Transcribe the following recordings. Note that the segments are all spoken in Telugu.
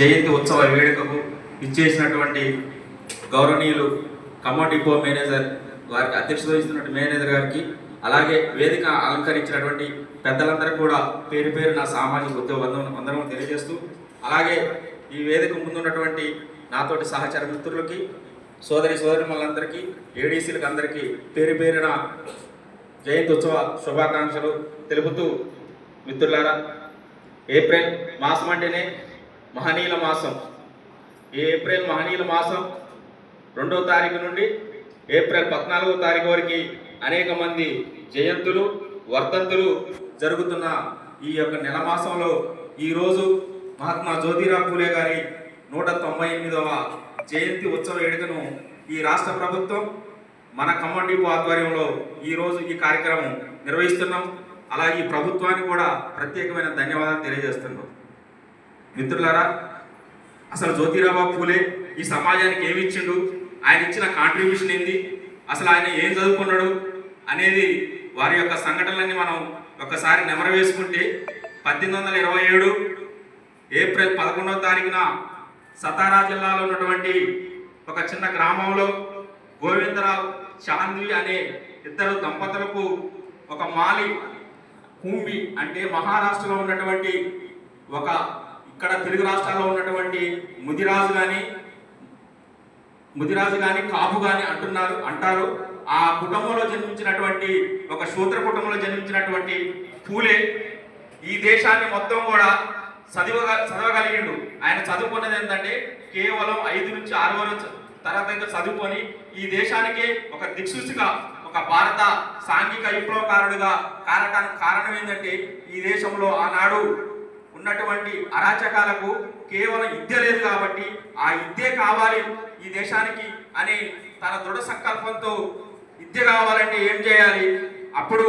జయంతి ఉత్సవ వేడుకకు ఇచ్చేసినటువంటి గౌరవనీయులు ఖమ్మం డిపో మేనేజర్ వారికి అధ్యక్షత వహిస్తున్నటువంటి మేనేజర్ గారికి అలాగే వేదిక అలంకరించినటువంటి పెద్దలందరూ కూడా పేరు పేరు నా సామాజిక ఉద్యోగ వందనం తెలియజేస్తూ అలాగే ఈ వేదిక ముందున్నటువంటి నాతోటి సహచర మిత్రులకి సోదరి సోదరిమలందరికీ ఏడీసీలకు అందరికీ పేరు పేరున జయంతి ఉత్సవ శుభాకాంక్షలు తెలుపుతూ మిత్రులారా ఏప్రిల్ మాసం అంటేనే మహనీయుల మాసం ఈ ఏప్రిల్ మహనీయుల మాసం రెండో తారీఖు నుండి ఏప్రిల్ పద్నాలుగో తారీఖు వరకు అనేక మంది జయంతులు వర్ధంతులు జరుగుతున్న ఈ యొక్క నెల మాసంలో ఈరోజు మహాత్మా జ్యోతిరావు పూలే గారి నూట తొంభై ఎనిమిదవ జయంతి ఉత్సవ వేడుకను ఈ రాష్ట్ర ప్రభుత్వం మన ఖమ్మం డిపో ఆధ్వర్యంలో ఈరోజు ఈ కార్యక్రమం నిర్వహిస్తున్నాం. అలాగే ఈ ప్రభుత్వానికి కూడా ప్రత్యేకమైన ధన్యవాదాలు తెలియజేస్తున్నాం. మిత్రులారా అసలు జ్యోతిరాబాబు పూలే ఈ సమాజానికి ఏమి ఇచ్చిండు? ఆయన ఇచ్చిన కాంట్రిబ్యూషన్ ఏంది? అసలు ఆయన ఏం చదువుకున్నాడు? అనేది వారి యొక్క సంఘటనలన్నీ మనం ఒకసారి నెమరవేసుకుంటే పద్దెనిమిది వందల ఇరవై ఏడు ఏప్రిల్ పదకొండవ తారీఖున సతారా జిల్లాలో ఉన్నటువంటి ఒక చిన్న గ్రామంలో గోవిందరావు చాంద్వి అనే ఇద్దరు దంపతులకు ఒక మాలి కుంభి అంటే మహారాష్ట్రలో ఉన్నటువంటి ఒక ఇక్కడ తెలుగు రాష్ట్రాల్లో ఉన్నటువంటి ముదిరాజు కానీ ముదిరాజు కానీ కాపు కానీ అంటున్నారు అంటారు. ఆ కుటుంబంలో జన్మించినటువంటి ఒక శూద్ర కుటుంబంలో జన్మించినటువంటి పూలే ఈ దేశాన్ని మొత్తం కూడా చదివ చదవగలిగిండు. ఆయన చదువుకున్నది ఏంటంటే కేవలం ఐదు నుంచి ఆరు వరకు తరగతి చదువుకొని ఈ దేశానికి ఒక దిక్సూచిగా ఒక భారత సాంఘిక విప్లవకారుడిగా కారటానికి కారణం ఏంటంటే ఈ దేశంలో ఆనాడు ఉన్నటువంటి అరాచకాలకు కేవలం ఇద్య లేదు కాబట్టి ఆ ఇద్యే కావాలి ఈ దేశానికి అని తన దృఢ సంకల్పంతో విద్య కావాలంటే ఏం చేయాలి? అప్పుడు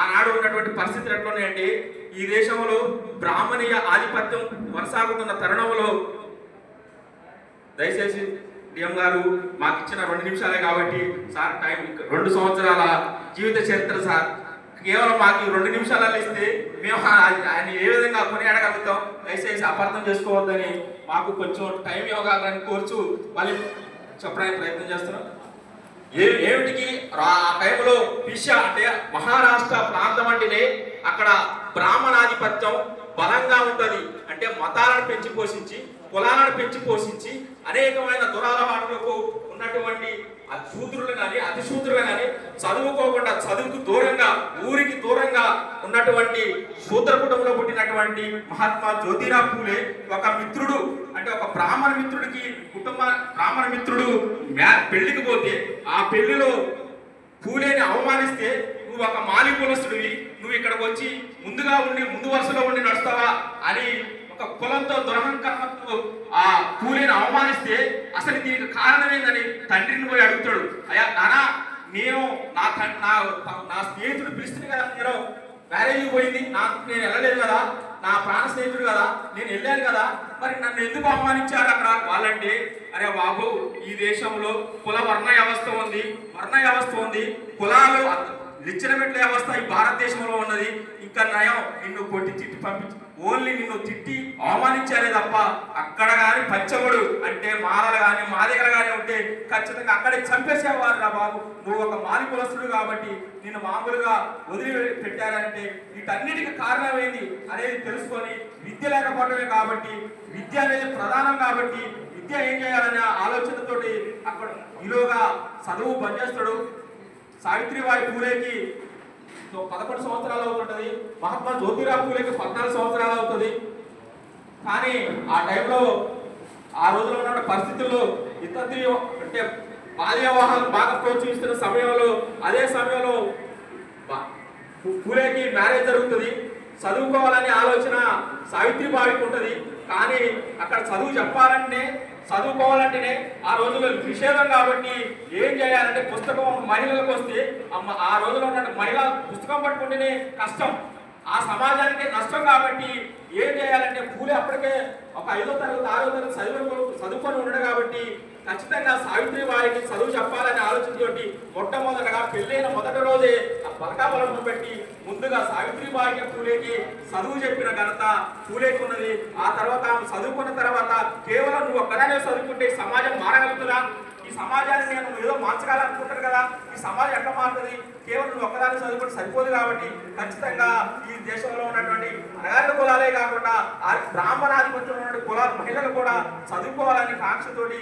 ఆనాడు ఉన్నటువంటి పరిస్థితులు ఎట్లున్నాయండి ఈ దేశంలో బ్రాహ్మణీయ ఆధిపత్యం కొనసాగుతున్న తరుణంలో దయచేసి డిఎం గారు మాకు ఇచ్చిన రెండు నిమిషాలే కాబట్టి సార్ టైం రెండు సంవత్సరాల జీవిత చరిత్ర సార్. కేవలం మాకు ఈ రెండు నిమిషాలలో ఇస్తే మేము ఆయన ఏ విధంగా కొని అడగలుగుతాం? దయచేసి అపార్థం చేసుకోవద్దని మాకు కొంచెం టైం ఇవ్వగలని కోరుచు మళ్ళీ చెప్పడానికి ప్రయత్నం చేస్తున్నాం. ఏ ఏమిటికి ఆ టైంలో పిషా అంటే మహారాష్ట్ర ప్రాంతం అంటేనే అక్కడ బ్రాహ్మణాధిపత్యం బలంగా ఉంటుంది. అంటే మతాలను పెంచి పోషించి కులాలను పెంచి పోషించి అనేకమైన దురాలవాటలకు ఉన్నటువంటి ఆ శూద్రులు కానీ అతిశూద్రులు కానీ చదువుకోకుండా చదువుకు దూరంగా ఊరికి దూరంగా ఉన్నటువంటి శూద్ర కుటుంబంలో పుట్టినటువంటి మహాత్మా జ్యోతిరా పూలే ఒక మిత్రుడు. అంటే ఒక బ్రాహ్మణ మిత్రుడికి కుటుంబ బ్రాహ్మణ మిత్రుడు మ్యా- పెళ్ళికి పోతే ఆ పెళ్ళిలో పూలేని అవమానిస్తే నువ్వు ఒక మాలి కులస్తుడివి నువ్వు ఇక్కడికి వచ్చి ముందుగా ఉండి ముందు వరుసలో ఉండి నడుస్తావా అని ఒక కులంతో దురహంకారంతో ఆ కూలీని అవమానిస్తే అసలు దీనికి కారణం ఏందని తండ్రిని పోయి అడుగుతాడు. అయ్యా నానా నేను నా తన్- నా నా స్నేహితుడు పిలిస్తే కదా నేను మ్యారేజ్ పోయింది. నాకు నేను వెళ్ళలేదు కదా. నా ప్రాణ స్నేహితుడు కదా. నేను వెళ్ళాను కదా. మరి నన్ను ఎందుకు అవమానించారు అక్కడ? వాళ్ళంటే అరే బాబు ఈ దేశంలో కుల వర్ణ వ్యవస్థ ఉంది. వర్ణ వ్యవస్థ ఉంది. కులాలు లిచ్చనమెట్ల వ్యవస్థ ఈ భారతదేశంలో ఉన్నది. ఇంకా నయం నిన్ను కొట్టి తిట్టి పంపించి. ఓన్లీ నిన్ను తిట్టి అవమానించారే తప్ప అక్కడ కానీ పంచముడు అంటే మారలు కానీ మాదిగలు కానీ ఉంటే ఖచ్చితంగా అక్కడే చంపేసేవారు రా బాబు. నువ్వు ఒక మాలి కులస్తుడు కాబట్టి నిన్ను మామూలుగా వదిలి పెట్టారంటే వీటన్నిటికీ కారణమైంది అనేది తెలుసుకొని విద్య లేకపోవడమే కాబట్టి విద్య అనేది ప్రధానం కాబట్టి విద్య ఏం చేయాలనే ఆలోచనతోటి అక్కడ ఈలోగా చదువు పనిచేస్తాడు. సావిత్రిబాయి పూలేకి పదకొండు సంవత్సరాలు అవుతుంటది. మహాత్మా జ్యోతిరావు పూలేకి పద్నాలుగు సంవత్సరాలు అవుతుంది. కానీ ఆ టైంలో ఆ రోజుల్లో ఉన్న పరిస్థితుల్లో ఇతర అంటే బాల్యవాహాలు బాగా ప్రోత్సహిస్తున్న సమయంలో అదే సమయంలో పూలేకి మ్యారేజ్ జరుగుతుంది. చదువుకోవాలనే ఆలోచన సావిత్రిబాయికి ఉంటుంది. కానీ అక్కడ చదువు చెప్పాలంటే చదువుకోవాలంటేనే ఆ రోజుల్లో నిషేధం కాబట్టి ఏం చేయాలంటే పుస్తకం మహిళలకు వస్తే అమ్మ ఆ రోజుల్లో ఉన్న మహిళ పుస్తకం పట్టుకుంటేనే కష్టం. ఆ సమాజానికి నష్టం కాబట్టి ఏం చేయాలంటే పూలే అప్పటికే ఒక ఐదో తరగతి ఆరో తరగతి చదువు చదువుకొని ఉండడు కాబట్టి ఖచ్చితంగా సావిత్రి వారికి చదువు చెప్పాలనే ఆలోచనతోటి మొట్టమొదటగా పెళ్ళైన మొదటి రోజే ఆ పలకాబలం పెట్టి ముందుగా సావిత్రి వారికి పూలేకి చదువు చెప్పిన ఘనత పూలేకి ఉన్నది ఆ తర్వాత ఆమె చదువుకున్న తర్వాత కేవలం నువ్వు ఒక్కదానే చదువుకుంటే సమాజం మారగలుగుతుందా? ఈ సమాజాన్ని నేను ఏదో మార్చగలనుకుంటాను కదా? ఈ సమాజం ఎట్లా మారుతుంది? కేవలం నువ్వు ఒక్కదాన్ని చదువుకుంటే సరిపోదు కాబట్టి ఖచ్చితంగా ఈ దేశంలో ఉన్నటువంటి అణగారిన కులాలే కాకుండా ఆ బ్రాహ్మణాధిపత్యంలో ఉన్నటువంటి కులాలు మహిళలు కూడా చదువుకోవాలని కాంక్షతోటి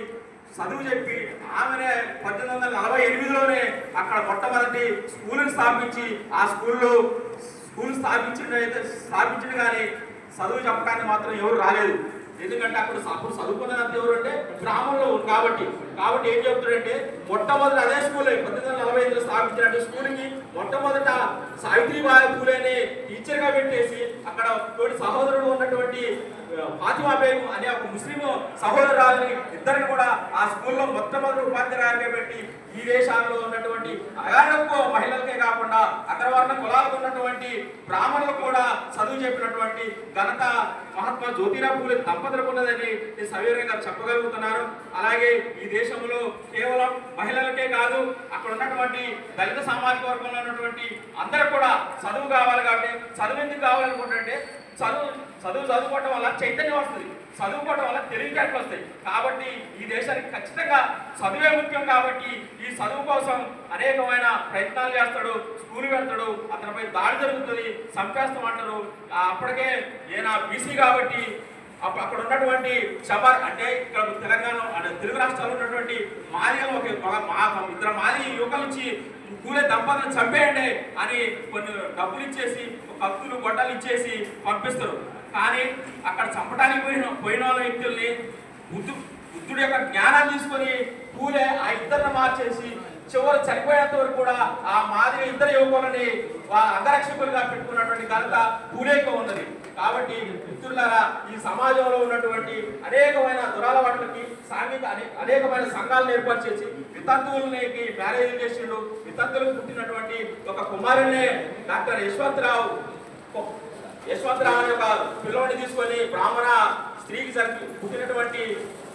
చదువు చెప్పి ఆమెనే పద్దెనిమిది వందల నలభై ఎనిమిదిలోనే అక్కడ మొట్టమొదటి స్కూల్ని స్థాపించి ఆ స్కూల్లో స్కూల్ స్థాపించిన స్థాపించిన కానీ చదువు చెప్పడానికి మాత్రం ఎవరు రాలేదు. ఎందుకంటే అక్కడ అప్పుడు చదువుకున్నదంతా ఎవరు అంటే గ్రామంలో ఉంది కాబట్టి కాబట్టి ఏం చెప్తాడంటే మొట్టమొదటి అదే స్కూల్ పద్దెనిమిది వందల నలభై ఐదులో స్థాపించిన స్కూల్కి మొట్టమొదట సావిత్రిబాయి పూలేని టీచర్గా పెట్టేసి అక్కడ తోటి సహోదరుడు ఉన్నటువంటి ఫాతిమా బేగం అనే ఒక ముస్లిం సహోదరాలని ఇద్దరిని కూడా ఆ స్కూల్లో మొట్టమొదటి ఉపాధ్యాయులుగా పెట్టి ఈ దేశాల్లో ఉన్నటువంటి అగాధపు మహిళలకే కాకుండా అగ్రవర్ణ కులాలకు ఉన్నటువంటి బ్రాహ్మణులకు కూడా చదువు చెప్పినటువంటి ఘనత మహాత్మా జ్యోతిరావు పూలే దంపతులకు ఉన్నదని నేను సవివరంగా చెప్పగలుగుతున్నాను. అలాగే ఈ దేశంలో కేవలం మహిళలకే కాదు అక్కడ ఉన్నటువంటి దళిత సామాజిక వర్గంలో ఉన్నటువంటి అందరూ కూడా చదువు కావాలి కాబట్టి చదువు ఎందుకు కావాలనుకుంటే చదువు చదువు చదువుకోవటం వల్ల చైతన్యం వస్తుంది. చదువుకోవటం వల్ల తెలివితేటలు వస్తాయి. కాబట్టి ఈ దేశానికి ఖచ్చితంగా చదువే ముఖ్యం కాబట్టి ఈ చదువు కోసం అనేకమైన ప్రయత్నాలు చేస్తాడు స్కూల్ వెళ్తాడు అతనిపై దాడి జరుగుతుంది సంపేస్తాం అంటారు. అప్పటికే ఈయన బీసీ కాబట్టి అప్పుడు అక్కడ ఉన్నటువంటి చబర్ అంటే ఇక్కడ తెలంగాణ అంటే తెలుగు రాష్ట్రాల్లో ఉన్నటువంటి మాదిగలు ఒక మా ఇద్దరు మాది యువకులు ఇచ్చి కూలే దంపతులు చంపేయండి అని కొన్ని డబ్బులు ఇచ్చేసి కత్తులు గొడ్డలు ఇచ్చేసి పంపిస్తారు. కానీ అక్కడ చంపడానికి పోయిన పోయిన వాళ్ళ వ్యక్తుల్ని బుద్ధు బుద్ధుడి యొక్క జ్ఞానాన్ని తీసుకొని పూలే ఆ ఇద్దరిని మార్చేసి చివరి చనిపోయేంత వరకు కూడా ఆ మాదిరి ఇద్దరు యువకులని వాళ్ళ అంగరక్షకులుగా పెట్టుకున్నటువంటి ఘనత పూలేగా ఉన్నది. కాబట్టి మిత్రులారా ఈ సమాజంలో ఉన్నటువంటి అనేకమైన దురాలవాట్లకి సాంఘిక అనే- అనేకమైన సంఘాలను ఏర్పాటు చేసి వితంతువులకి మ్యారేజ్ చేసిండు. వితంతులకు పుట్టినటువంటి ఒక కుమారునే డాక్టర్ యశ్వంతరావు యశ్వంతరావు అనే ఒక పిల్లవాడిని తీసుకొని బ్రాహ్మణ స్త్రీకి సరికి పుట్టినటువంటి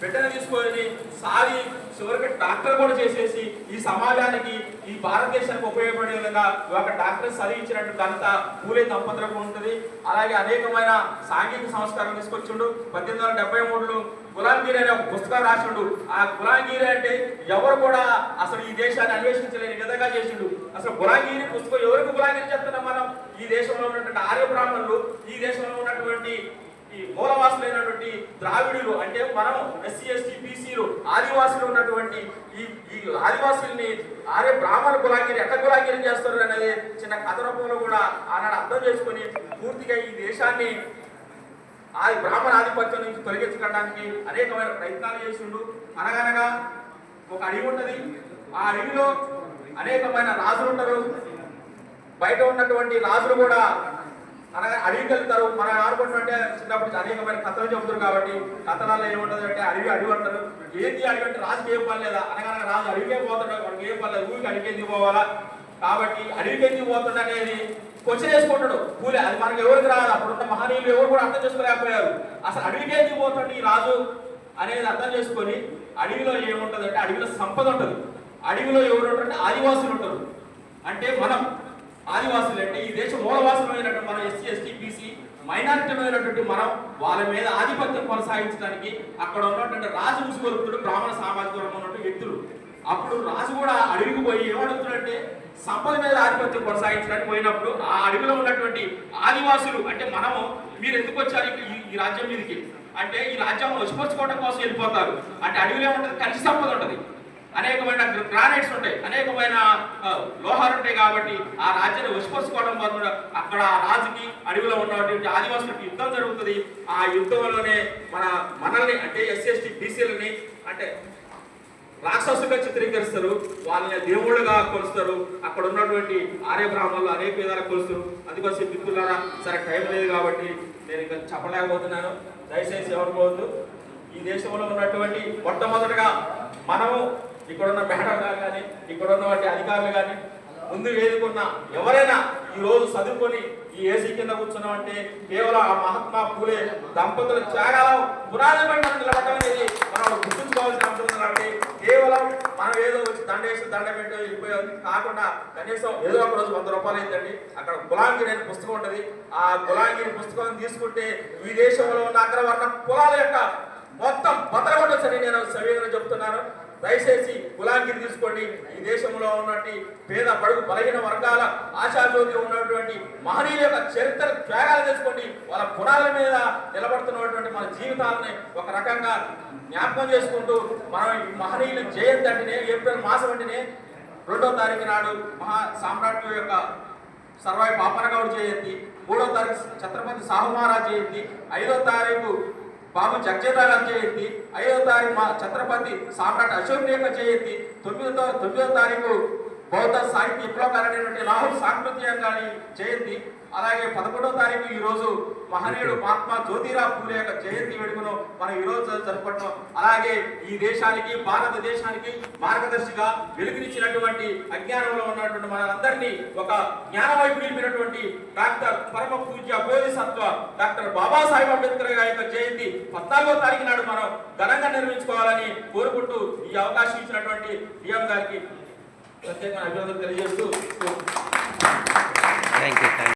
బిడ్డను తీసుకొని సారి చివరికి డాక్టర్ కూడా చేసేసి ఈ సమాజానికి ఈ భారతదేశానికి ఉపయోగపడే విధంగా ఒక డాక్టర్ చదివించినట్టు ఘనత పూలే దంపతులకు ఉంటుంది. అలాగే అనేకమైన సాంఘిక సంస్కారం తీసుకొచ్చిండు. పద్దెనిమిది వందల డెబ్బై మూడులో గులాంగిరి అనే ఒక పుస్తకం రాసిండు. ఆ గులాంగిరి అంటే ఎవరు కూడా అసలు ఈ దేశాన్ని అన్వేషించలేని విధంగా చేసిండు. అసలు గులాంగిరి పుస్తకం ఎవరికి గులాంగిరి చెప్తున్నాం మనం? ఈ దేశంలో ఉన్నటువంటి ఆర్య బ్రాహ్మణులు ఈ దేశంలో ఉన్నటువంటి ఈ మూలవాసులైనటువంటి ద్రావిడులు అంటే మనం ఎస్సీ ఎస్టీ బీసీలు ఆదివాసులు ఉన్నటువంటి ఈ ఈ ఆదివాసుల్ని ఆరే బ్రాహ్మణ కులాగిరి ఎక్కడ కులాగిరి చేస్తారు అనేది చిన్న కథ రూపంలో కూడా ఆనాడు అర్థం చేసుకొని పూర్తిగా ఈ దేశాన్ని ఆ బ్రాహ్మణ ఆధిపత్యం నుంచి తొలగించుకోవడానికి అనేకమైన ప్రయత్నాలు చేసిండు. అనగనగా ఒక అడవి ఉంటుంది. ఆ అడవిలో అనేకమైన రాజులు ఉంటారు బయట ఉన్నటువంటి రాజులు కూడా అనగా అడవికి వెళ్తారు మనం అనుకుంటుంటే చిన్నప్పుడు అనేకమైన కథలు చెబుతారు కాబట్టి కథనాల్లో ఏముంటుంది అంటే అడవి అడవి అంటారు. ఏంది అడవి అంటే రాజుకి ఏం పర్లేదా అనగా రాజు అడిగే పోతాడు వాడికి ఏం పర్లేదు ఊరికి అడవికి ఎందుకు పోవాలా? కాబట్టి అడవికి ఎందుకు పోతాడు అనేది క్వశ్చన్ వేసుకుంటాడు. పూలే అది మనకి ఎవరికి రాదు. అప్పుడున్న మహనీయులు ఎవరు కూడా అర్థం చేసుకోలేకపోయారు. అసలు అడవికి ఎందుకు పోతాడు ఈ రాజు అనేది అర్థం చేసుకొని అడవిలో ఏముంటుంది అంటే అడవిలో సంపద ఉంటుంది. అడవిలో ఎవరు ఉంటారంటే ఆదివాసులు ఉంటారు. అంటే మనం ఆదివాసులు అంటే ఈ దేశ మూలవాసులమైనటువంటి మనం ఎస్సీ ఎస్టీ బీసీ మైనారిటీమైనటువంటి మనం వాళ్ళ మీద ఆధిపత్యం కొనసాగించడానికి అక్కడ ఉన్నటువంటి రాజు ముసుగొలుపుతుడు బ్రాహ్మణ సామాజిక వర్గం ఉన్నటువంటి వ్యక్తులు. అప్పుడు రాజు కూడా అడవికి పోయి ఏమడుగుతున్నాడంటే సంపద మీద ఆధిపత్యం కొనసాగించడానికి పోయినప్పుడు ఆ అడవిలో ఉన్నటువంటి ఆదివాసులు అంటే మనము మీరు ఎందుకు వచ్చారు ఈ- రాజ్యం మీదకి? అంటే ఈ రాజ్యం వశపరచుకోవడం కోసం వెళ్ళిపోతారు. అంటే అడవిలో ఏముంటుంది? కలిసి సంపద ఉంటుంది. అనేకమైన గ్రానైట్స్ ఉంటాయి. అనేకమైన లోహాలు ఉంటాయి కాబట్టి ఆ రాజ్యాన్ని వశపరుచుకోవడం వల్ల అక్కడ ఆ రాజుకి అడవిలో ఉన్నటువంటి ఆదివాసులకు యుద్ధం జరుగుతుంది. ఆ యుద్ధంలోనే మన మనల్ని అంటే ఎస్ఎస్టీ బీసీలని అంటే రాక్షసులుగా చిత్రీకరిస్తారు. వాళ్ళని దేవుళ్ళుగా కొలుస్తారు. అక్కడ ఉన్నటువంటి ఆర్య బ్రాహ్మణులు అనేక విధాలు కొలుస్తారు. అందుకోసం మిత్రులారా సరే టైం లేదు కాబట్టి నేను ఇంకా చెప్పలేకపోతున్నాను. దయచేసి ఎవరు పోవద్దు. ఈ దేశంలో ఉన్నటువంటి మొట్టమొదటిగా మనము ఇక్కడున్న మేడం గారు కానీ ఇక్కడున్న వాటి అధికారులు కానీ ముందు వేదికున్న ఎవరైనా ఈ రోజు చదువుకొని ఈ ఏసీ కింద కూర్చున్నామంటే కేవలం ఆ మహాత్మా పూలే దంపతుల త్యాగాల పునాది పైన నిలబడడం అనేది మనం గుర్తుంచుకోవాల్సిన అవసరం ఉంది కాబట్టి కేవలం మనం ఏదో వచ్చి దండ వేసి దండ పెట్టి వెళ్ళిపోయేది కాకుండా కనీసం ఏదో ఒక రోజు వంద రూపాయలు అయిందండి అక్కడ గులాంగిరి అనే పుస్తకం ఉంటుంది. ఆ గులాంగిరి పుస్తకం తీసుకుంటే ఈ దేశంలో ఉన్న అగ్రవర్ణ కులాల యొక్క మొత్తం భద్రపడొచ్చని నేను సవివరంగా చెప్తున్నాను. దయచేసి కులాంగిరి తీసుకోండి. ఈ దేశంలో ఉన్నటువంటి పేద పడుగు బలహీన వర్గాల ఆశాజ్యోతి ఉన్నటువంటి మహనీయుల యొక్క చరిత్ర త్యాగాలు తెలుసుకోండి. వాళ్ళ పురాల మీద నిలబడుతున్నటువంటి మన జీవితాలని ఒక రకంగా జ్ఞాపకం చేసుకుంటూ మనం ఈ మహనీయుల జయంతి అంటేనే ఏప్రిల్ మాసం అంటేనే రెండో తారీఖు నాడు మహా సామ్రాట్ యొక్క సర్వాయి పాపనగౌడ్ జయంతి మూడో తారీఖు ఛత్రపతి సాహు మహారాజ్ జయంతి ఐదో తారీఖు బాబు జగ్జేతా గారి ఐదవ తారీఖు మా ఛత్రపతి సామ్రాట్ అశోక్ యొక్క జయంతి తొమ్మిదో తొమ్మిదో తారీఖు బౌద్ధ సాహిత్య విప్లవకరమైనటువంటి రాహుల్ సాంస్కృతిక గారి జయంతి అలాగే పదకొండవ తారీఖు ఈ రోజు మహనీయుడు మహాత్మా జ్యోతిరావు పూలే యొక్క జయంతి వేడుకను మనం ఈ రోజు జరుపుకుంటాం అలాగే ఈ దేశానికి భారతదేశానికి మార్గదర్శిగా వెలుగునిచ్చినటువంటి అజ్ఞానంలో ఉన్నటువంటి మనందరినీ ఒక జ్ఞాన వైపు నిలిపినటువంటి డాక్టర్ పరమ పూజ్య బోధిసత్వ డాక్టర్ బాబాసాహెబ్ అంబేద్కర్ గారి యొక్క జయంతి పద్నాలుగో తారీఖు నాడు మనం ఘనంగా నిర్వహించుకోవాలని కోరుకుంటూ ఈ అవకాశం ఇచ్చినటువంటి డిఎం గారికి ప్రత్యేకంగా అభినందనలు తెలియజేస్తూ